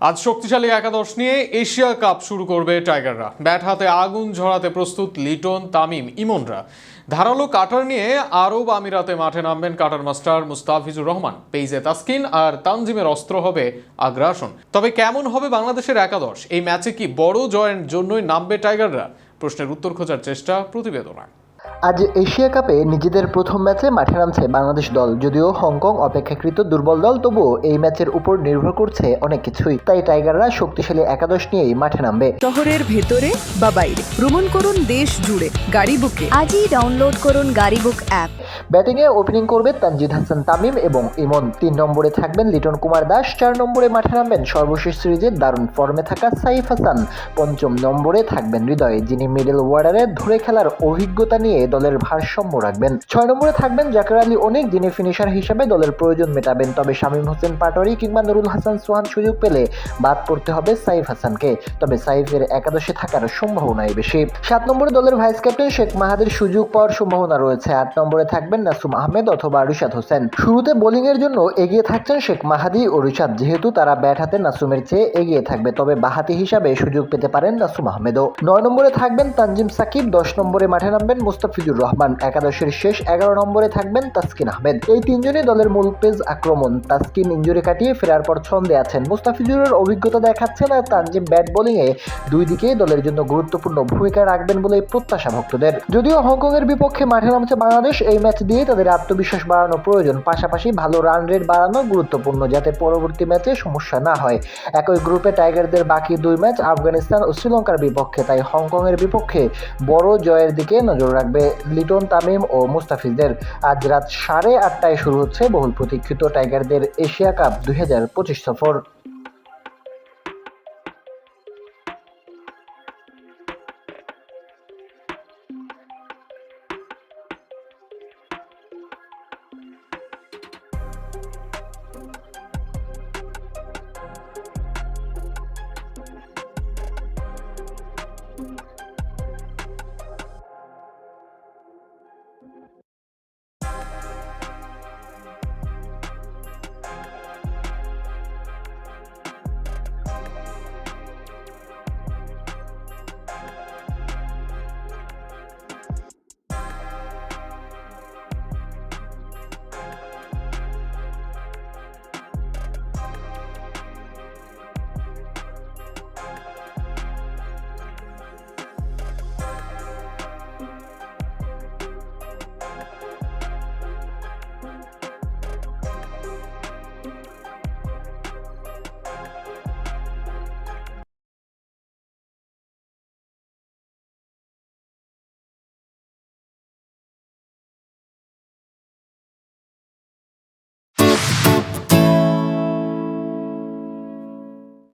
আজ শক্তিশালী একাদশ নিয়ে এশিয়া কাপ শুরু করবে টাইগাররা। ব্যাট হাতে আগুন ঝরাতে প্রস্তুত লিটন, তামিম, ইমনরা। ধারালো কাটার নিয়ে আরব আমিরাতে মাঠে নামবেন কাটার মাস্টার মুস্তাফিজুর রহমান। পেইজে তাসকিন আর তানজিমের অস্ত্র হবে আগ্রাসন। তবে কেমন হবে বাংলাদেশের একাদশ? এই ম্যাচে কি বড় জয়ের জন্যই নামবে টাইগাররা? প্রশ্নের উত্তর খোঁজার চেষ্টা প্রতিবেদনায়। আজ এশিয়া কাপে নিজেদের প্রথম ম্যাচে মাঠে নামছে বাংলাদেশ দল। যদিও হংকং অপেক্ষাকৃত দুর্বল দল তবুও এই ম্যাচের উপর নির্ভর করছে অনেক কিছুই। তাই টাইগাররা শক্তিশালী একাদশ নিয়েই মাঠে নামবে। শহরের ভেতরে বা বাইরে। ভ্রমণ করুন দেশ জুড়ে গাড়ি বুকে। আজই ডাউনলোড করুন গাড়ি বুক অ্যাপ ব্যাটিংয়ে ওপেনিং করবে তানজিদ হাসান তামিম এবং ইমন তিন নম্বরে থাকবেন লিটন কুমার দাস, চার নম্বরে মাঠে নামবেন সর্বশেষ সিরিজে দারুণ ফর্মে থাকা সাইফ হাসান, পঞ্চম নম্বরে থাকবেন হৃদয়, যিনি মিডল ওয়ার্ডারে ধরে খেলার অভিজ্ঞতা নিয়ে দলের ভারসাম্য রাখবেন। ছয় নম্বরে থাকবেন জাকের আলী অনেক, যিনি ফিনিশার হিসেবে দলের প্রয়োজন মেটাবেন। তবে শামীম হোসেন পাটোয়ারি কিংবা নুরুল হাসান সোহান সুযোগ পেলে বাদ পড়তে হবে সাইফ হাসানকে। তবে সাইফের একাদশে থাকার সম্ভাবনাই বেশি। সাত নম্বরে দলের ভাইস ক্যাপ্টেন শেখ মাহাদের সুযোগ পাওয়ার সম্ভাবনা রয়েছে। আট নম্বরে থাকবেন নাসুম আহমেদ অথবা রিশাদ হোসেন। শুরুতে বোলিং এর জন্য এগিয়ে থাকছেন শেখ মাহাদি ও রিশাদ, যেহেতু তারা ব্যাট হাতে নাসুমের চেয়ে এগিয়ে থাকবে। তবে বাহাতি হিসাবে সুযোগ পেতে পারেন নাসুম আহমেদও। নয় নম্বরে থাকবেন তানজিম সাকিব, দশ নম্বরে মাঠে নামবেন মুস্তাফিজুর রহমান। একাদশের শেষ এগারো নম্বরে থাকবেন তাসকিন আহমেদ। এই তিনজনই দলের মূল পেজ আক্রমণ। তাসকিন ইঞ্জুরি কাটিয়ে ফেরার পর ছন্দে আছেন। মুস্তাফিজুরের অভিজ্ঞতা দেখাচ্ছেন আর তানজিম ব্যাট বোলিংয়ে দুই দিকেই দলের জন্য গুরুত্বপূর্ণ ভূমিকা রাখবেন বলে প্রত্যাশা ভক্তদের যদিও হংকং এর বিপক্ষে মাঠে নামছে বাংলাদেশ, এই ম্যাচ দিয়ে তাদের আত্মবিশ্বাস বাড়ানো প্রয়োজন। পাশাপাশি ভালো রান রেট বাড়ানো গুরুত্বপূর্ণ যাতে পরবর্তী ম্যাচে সমস্যা না হয়। একই গ্রুপে টাইগারদের বাকি দুই ম্যাচ আফগানিস্তান ও শ্রীলঙ্কার বিপক্ষে, তাই হংকং এর বিপক্ষে বড় জয়ের দিকে নজর রাখবে লিটন তামিম ও মুস্তাফিজদের। আজ রাত সাড়ে আটটায় শুরু হচ্ছে বহুল প্রতীক্ষিত টাইগারদের এশিয়া কাপ দুই হাজার পঁচিশ সফর।